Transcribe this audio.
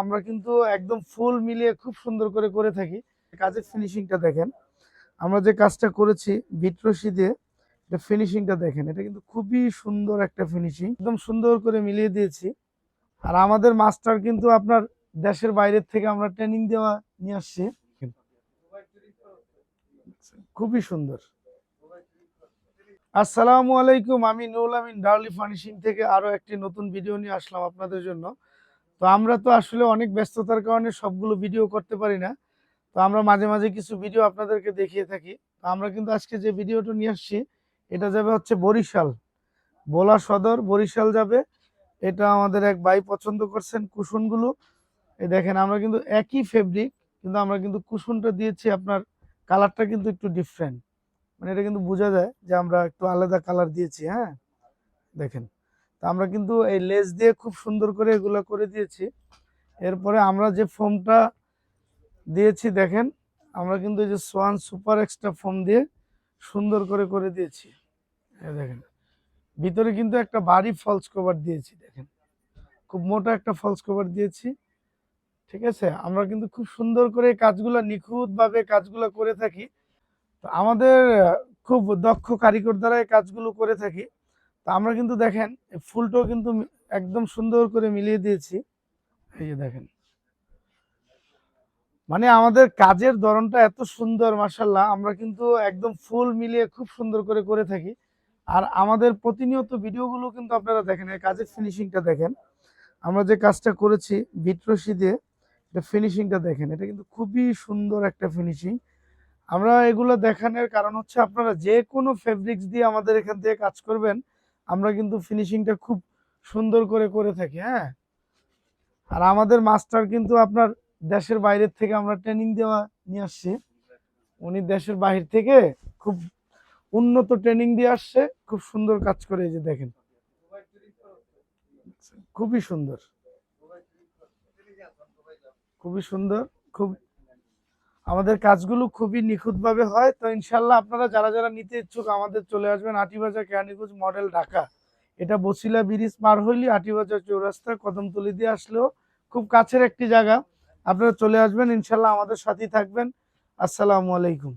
আমরা কিন্তু একদম ফুল মিলিয়ে খুব সুন্দর করে করে থাকি। কাজের ফিনিশিংটা দেখেন। আমরা যে কাজটা করেছি বিটরশি দিয়ে, এটা ফিনিশিংটা দেখেন। এটা কিন্তু খুবই সুন্দর একটা ফিনিশিং একদম সুন্দর করে মিলিয়ে দিয়েছি। আর আমাদের মাস্টার কিন্তু আপনার দেশের বাইরের থেকে আমরা ট্রেনিং দেওয়া নিয়ে আসছি। খুবই সুন্দর। আসসালামু আলাইকুম, আমি নুরুল আমিন, ডার্লি ফার্নিশিং থেকে আরও একটি নতুন ভিডিও নিয়ে আসলাম আপনাদের জন্য। তো আমরা তো আসলে অনেক ব্যস্ততার কারণে সবগুলো ভিডিও করতে পারি না। তো আমরা মাঝে মাঝে কিছু ভিডিও আপনাদেরকে দেখিয়ে থাকি। তো আমরা কিন্তু আজকে যে ভিডিওটা নিয়ে আসছি, এটা যাবে হচ্ছে বরিশাল। বোলা সদর, বরিশাল যাবে। এটা আমাদের এক ভাই পছন্দ করছেন কুশনগুলো এই দেখেন, আমরা কিন্তু একই ফেব্রিক কিন্তু আমরা কিন্তু কুশনটা দিয়েছি, আপনার কালারটা কিন্তু একটু ডিফারেন্ট মানে এটা কিন্তু বোঝা যায় যে আমরা একটু আলাদা কালার দিয়েছি হ্যাঁ? দেখেন। তো আমরা কিন্তু এই লেস দিয়ে খুব সুন্দর করে এগুলো করে দিয়েছি। এরপরে আমরা যে ফোমটা দিয়েছি দেখেন, আমরা কিন্তু এই যে সোয়ান সুপার এক্সট্রা ফোম দিয়ে সুন্দর করে করে দিয়েছি। দেখেন, ভিতরে কিন্তু একটা ভারী ফলস কভার দিয়েছি দেখেন। খুব মোটা একটা ফলস কভার দিয়েছি, ঠিক আছে? আমরা কিন্তু খুব সুন্দর করে কাজগুলা নিখুঁতভাবে কাজগুলো করে থাকি। তো আমাদের খুব দক্ষ কারিগর দ্বারা এই কাজগুলো করে থাকি। তো আমরা কিন্তু দেখেন ফুলটাও কিন্তু একদম সুন্দর করে মিলিয়ে দিয়েছি। এই যে দেখেন। মানে আমাদের কাজের ধরনটা এত সুন্দর মাসাল্লাহ আমরা কিন্তু একদম ফুল মিলিয়ে খুব সুন্দর করে করে থাকি। আর আমাদের প্রতিনিয়ত ভিডিওগুলো কিন্তু আপনারা দেখেন, এই কাজের ফিনিশিংটা দেখেন। আমরা যে কাজটা করেছি বিটরশি দিয়ে, এটা ফিনিশিংটা দেখেন। এটা কিন্তু খুবই সুন্দর একটা ফিনিশিং আমরা এগুলো দেখানোর কারণ হচ্ছে আপনারা যে কোনো ফেব্রিক্স দিয়ে আমাদের এখান থেকে কাজ করবেন আমরা কিন্তু ফিনিশিংটা খুব সুন্দর করে করে থাকি হ্যাঁ? আর আমাদের মাস্টার কিন্তু আপনার দেশের বাইরের থেকে আমরা ট্রেনিং দেওয়া নিয়ে আসছি। উনি দেশের বাহির থেকে খুব উন্নত ট্রেনিং দিয়ে আসছে, খুব সুন্দর কাজ করে এই যে দেখেন। খুবই সুন্দর। খুবই সুন্দর, খুব আমাদের কাজগুলো খুবই নিখুঁতভাবে হয়। তো ইনশাল্লাহ আপনারা যারা যারা নিতে ইচ্ছুক আমাদের চলে আসবেন আটিবাজার কেরানীগঞ্জ মডেল ঢাকা। এটা বসিলা ব্রিজ পার হইলি আটিবাজার চৌরাস্তা কদমতলি দিয়ে আসলেও খুব কাছের একটি জায়গা। আপনারা চলে আসবেন ইনশাল্লাহ আমাদের সাথেই থাকবেন। আসসালামু আলাইকুম।